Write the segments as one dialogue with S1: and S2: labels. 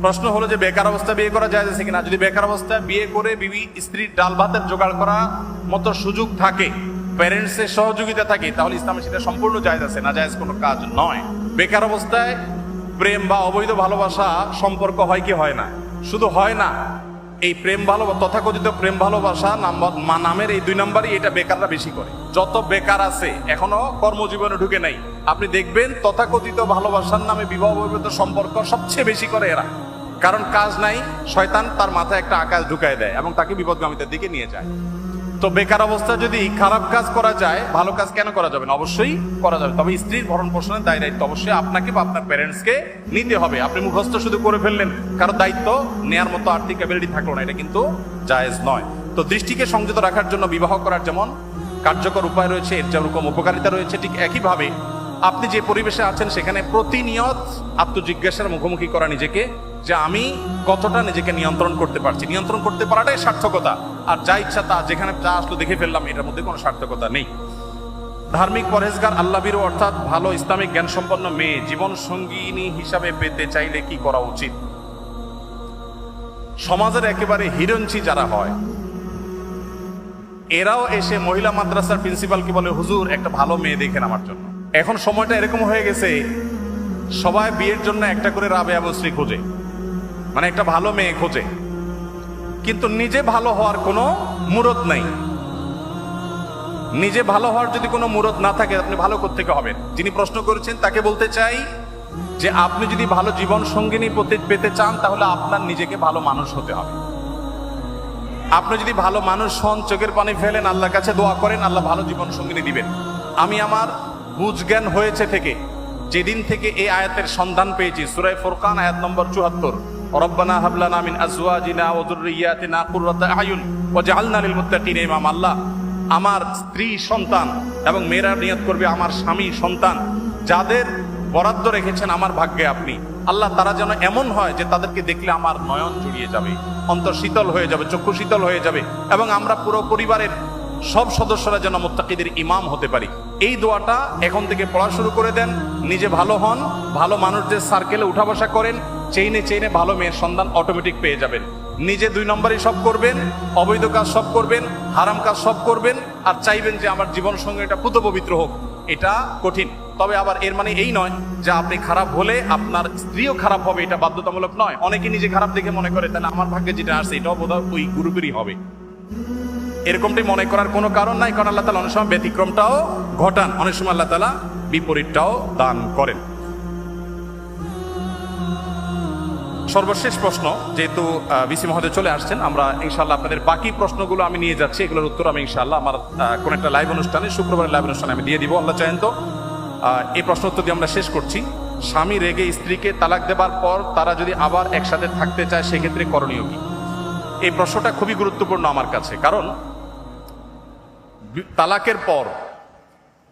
S1: প্রশ্ন হলো যে বেকার অবস্থা বিয়ে করা যায় আছে কিনা? যদি বেকার অবস্থায় বিয়ে করে বিবি স্ত্রীর ডাল ভাতের জোগাড় করা মতো সুযোগ থাকে প্যারেন্টসের সহযোগিতা থাকে, তাহলে ইসলামে সেটা সম্পূর্ণ জায়জ আছে, না জায়জ কোনো কাজ নয়। বেকার অবস্থায় প্রেম বা অবৈধ ভালোবাসা সম্পর্ক হয় কি হয় না? শুধু হয় না এই প্রেম ভালো তথাকথিত প্রেম ভালোবাসা নাম্বার মা- নামের এই দুই নাম্বারই এটা বেকাররা বেশি করে। যত বেকার আছে, এখনও কর্মজীবনে ঢুকে নাই। আপনি দেখবেন তথাকথিত ভালোবাসার নামে বিবাহ বহির্ভূত সম্পর্ক সবচেয়ে বেশি করে এরা। কারণ কাজ নাই, শয়তান তার মাথায় একটা আকাশ ঢুকায় দেয় এবং তাকে বিপদগামিতার দিকে নিয়ে যায়। তো বেকার অবস্থা যদি খারাপ কাজ করা যায়, ভালো কাজ কেন করা যাবে না? অবশ্যই করা যাবে। তবে স্ত্রীর ভরণ পোষণের দায় দায়িত্ব অবশ্যই আপনাকে বা আপনার প্যারেন্টসকে নিতে হবে। আপনি মুখস্থ শুধু করে ফেললেন, কারও দায়িত্ব নেয়ার মতো আর্থিক অ্যাবিলিটি থাকল না। এটা কিন্তু জায়েজ নয়। তো দৃষ্টিকে সংযত রাখার জন্য বিবাহ করার যেমন কার্যকর উপায় রয়েছে, এর যেরকম উপকারিতা রয়েছে, ঠিক একইভাবে আপনি যে পরিবেশে আছেন, সেখানে প্রতিনিয়ত আত্মজিজ্ঞাসার মুখোমুখি করা নিজেকে যে আমি কতটা নিজেকে নিয়ন্ত্রণ করতে পারছি। নিয়ন্ত্রণ করতে পারাটাই সার্থকতা। আর যা ইচ্ছা তা, যেখানে যা আসলো দেখে ফেললাম, এটার মধ্যে কোনো সার্থকতা নেই। ধার্মিক পরহেজগার আল্লাবিরু অর্থাৎ ভালো ইসলামিক জ্ঞান সম্পন্ন মেয়ে জীবন সঙ্গিনী হিসাবে পেতে চাইলে কি করা উচিত? সমাজের একেবারে হিরঞ্চি যারা হয়, এরাও এসে মহিলা মাদ্রাসার প্রিন্সিপালকে বলে, হুজুর, একটা ভালো মেয়ে দেখেন আমার জন্য। এখন সময়টা এরকম হয়ে গেছে, সবাই বিয়ের জন্য একটা করে রাবে আবশ্রী খোঁজে। মানে একটা ভালো মেয়ে খোঁজে। কিন্তু নিজে ভালো হওয়ার কোনো মুরত নাই। নিজে ভালো হওয়ার যদি কোনো মুরত না থাকে, আপনি ভালো থেকে হবেন? যিনি প্রশ্ন করেছেন, তাকে বলতে চাই যে, আপনি যদি ভালো জীবন সঙ্গিনী পেতে- চান, তাহলে আপনার নিজেকে ভালো মানুষ হতে হবে। আপনি যদি ভালো মানুষ হন, চোখের পানি ফেলেন, আল্লাহর কাছে দোয়া করেন, আল্লাহ ভালো জীবন সঙ্গিনী দিবেন। আমি আমার বুঝ জ্ঞান হয়েছে থেকে, যেদিন থেকে এই আয়াতের সন্ধান পেয়েছি সুরাই ফোরকান, আয়াত নম্বর চুয়াত্তর। রব্বানা হাবলানা মিন আজওয়াজিনা ওয়া যুররিয়াতিনা কুররাতা আয়ুন ওয়াজআলনা লিল মুত্তাকিনা ইমাম আল্লাহ। আমার স্ত্রী সন্তান এবং মেয়েরা নিয়ত করবে আমার স্বামী সন্তান। যাদের বরাদ্দ রেখেছেন আমার ভাগ্যে আপনি। আল্লাহ তারা যেন এমন হয় যে তাদেরকে দেখলে আমার নয়ন জুড়িয়ে যাবে, অন্তর শীতল হয়ে যাবে, চক্ষু শীতল হয়ে যাবে এবং আমরা পুরো পরিবারের সব সদস্যরা যেন মোত্তাকিদের ইমাম হতে পারি। এই দোয়াটা এখন থেকে পড়া শুরু করে দেন, নিজে ভালো হন, ভালো মানুষদের সার্কেলে উঠা বসা করেন চেইনে চেইনে ভালো মেয়ের সন্ধান অটোমেটিক পেয়ে যাবেন। নিজে দুই নম্বরই সব করবেন, অবৈধ কাজ সব করবেন, হারাম কাজ সব করবেন, আর চাইবেন যে আমার জীবন সঙ্গে এটা পুত পবিত্র হোক। এটা কঠিন। তবে আবার এর মানে এই নয় যে আপনি খারাপ হলে আপনার স্ত্রীও খারাপ হবে, এটা বাধ্যতামূলক নয়। অনেকে নিজে খারাপ দেখে মনে করে, তাহলে আমার ভাগ্যে যেটা আসছে এটাও বোধহয় ওই গ্রুপেরই হবে। এরকমটি মনে করার কোনো কারণ নাই, কারণ আল্লাহ তালা অনেক সময় ব্যতিক্রমটাও ঘটান। অনেক সময় আল্লাহ তালা বিপরীতটাও দান করেন। সর্বশেষ প্রশ্ন, যেহেতু বিসি মহোদয় চলে আসছেন, আমরা ইনশাল্লাহ আপনাদের বাকি প্রশ্নগুলো আমি নিয়ে যাচ্ছি, এগুলোর উত্তর আমি ইনশাল্লাহ আমার কোনো একটা লাইভ অনুষ্ঠানে, শুক্রবারের লাইভ অনুষ্ঠানে আমি দিয়ে দিব, আল্লাহ চাহেন তো। এই প্রশ্ন উত্তর দিয়ে আমরা শেষ করছি। স্বামী রেগে স্ত্রীকে তালাক দেবার পর তারা যদি আবার একসাথে থাকতে চায়, সেক্ষেত্রে করণীয় কি? এই প্রশ্নটা খুবই গুরুত্বপূর্ণ আমার কাছে, কারণ তালাকের পর,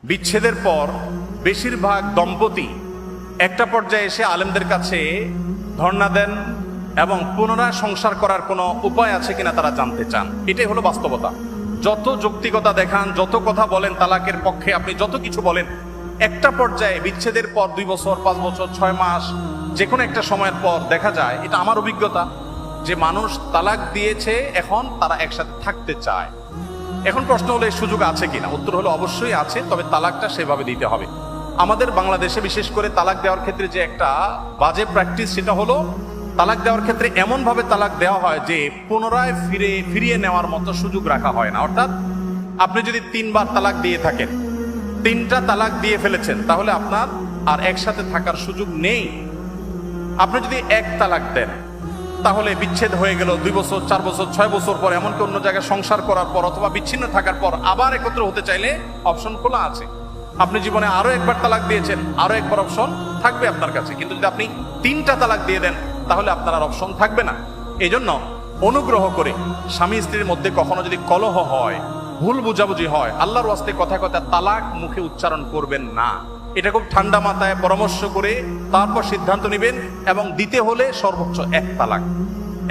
S1: বিচ্ছেদের পর, বেশিরভাগ দম্পতি একটা পর্যায়ে এসে আলেমদের কাছে ধর্ণা দেন এবং পুনরায় সংসার করার কোনো উপায় আছে কিনা তারা জানতে চান। এটাই হলো বাস্তবতা। যত যৌক্তিকতা দেখান, যত কথা বলেন তালাকের পক্ষে, আপনি যত কিছু বলেন, একটা পর্যায়ে বিচ্ছেদের পর দুই বছর, পাঁচ বছর, ছয় মাস যে কোনো একটা সময়ের পর দেখা যায়, এটা আমার অভিজ্ঞতা, যে মানুষ তালাক দিয়েছে, এখন তারা একসাথে থাকতে চায়। এখন প্রশ্ন হলো এই সুযোগ আছে কিনা? উত্তর হলো, অবশ্যই আছে, তবে তালাকটা সেভাবে দিতে হবে। আমাদের বাংলাদেশে বিশেষ করে তালাক দেওয়ার ক্ষেত্রে যে একটা বাজে প্র্যাকটিস সেটা হলো তালাক দেওয়ার ক্ষেত্রে এমন ভাবে তালাক দেওয়া হয় যে পুনরায় ফিরে, ফিরিয়ে নেওয়ার মতো সুযোগ রাখা হয় না। অর্থাৎ আপনি যদি তিনবার তালাক দিয়ে থাকেন, তিনটা তালাক দিয়ে ফেলেছেন, তাহলে আপনার আর একসাথে থাকার সুযোগ নেই। আপনি যদি এক তালাক দেন, তাহলে বিচ্ছেদ হয়ে গেল দুই বছর, চার বছর, ছয় বছর পর, এমনকি অন্য জায়গায় সংসার করার পর অথবা বিচ্ছিন্ন থাকার পর আবার একত্র হতে চাইলে অপশন খোলা আছে। আপনি জীবনে আরও একবার তালাক দিয়েছেন, আরও একবার অপশন থাকবে আপনার কাছে। কিন্তু যদি আপনি তিনটা তালাক দিয়ে দেন, তাহলে আপনার আর অপশন থাকবে না। এই জন্য অনুগ্রহ করে স্বামী স্ত্রীর মধ্যে কখনো যদি কলহ হয়, ভুল বুঝাবুঝি হয়, আল্লাহর ওয়াস্তে কথা কথা তালাক মুখে উচ্চারণ করবেন না। এটা খুব ঠান্ডা মাথায় পরামর্শ করে তারপর সিদ্ধান্ত নেবেন এবং দিতে হলে সর্বোচ্চ এক তালাক।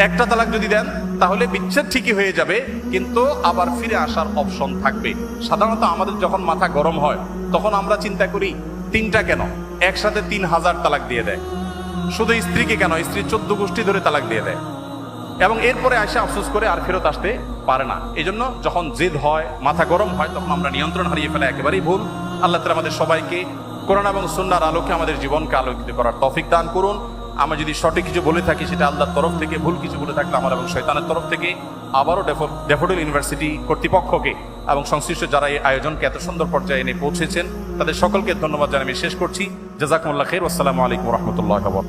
S1: একটা তালাক যদি দেন তাহলে বিচ্ছেদ ঠিকই হয়ে যাবে, কিন্তু আবার ফিরে আসার অপশন থাকবে। সাধারণত আমাদের যখন মাথা গরম হয়, তখন আমরা চিন্তা করি, তিনটা কেন? একসাথে তিন হাজার তালাক দিয়ে দেয়। শুধু স্ত্রীকে কেন? স্ত্রী চোদ্দ গোষ্ঠী ধরে তালাক দিয়ে দেয়। এবং এরপরে আসে আফসোস করে আর ফেরত আসতে পারে না। এই জন্য যখন জেদ হয়, মাথা গরম হয়, তখন আমরা নিয়ন্ত্রণ হারিয়ে ফেলা একেবারেই ভুল। আল্লাহ তালা আমাদের সবাইকে কোরআন এবং সুন্নার আলোকে আমাদের জীবনকে আলোকিত করার তফিক দান করুন। আমরা যদি সঠিক কিছু বলে থাকি, সেটা আল্লাহর তরফ থেকে, ভুল কিছু বলে থাকলে আমার এবং শৈতানের তরফ থেকে, আবারও ডেফো- ড্যাফোডিল ইউনিভার্সিটি কর্তৃপক্ষকে এবং সংশ্লিষ্ট যারা এই আয়োজনকে এত সুন্দর পর্যায়ে এনে পৌঁছেছেন, তাদের সকলকে ধন্যবাদ জানিয়ে শেষ করছি। জাজাকুমুল্লাহ খের আসসালামু আলাইকুম রহমতুল্লাহ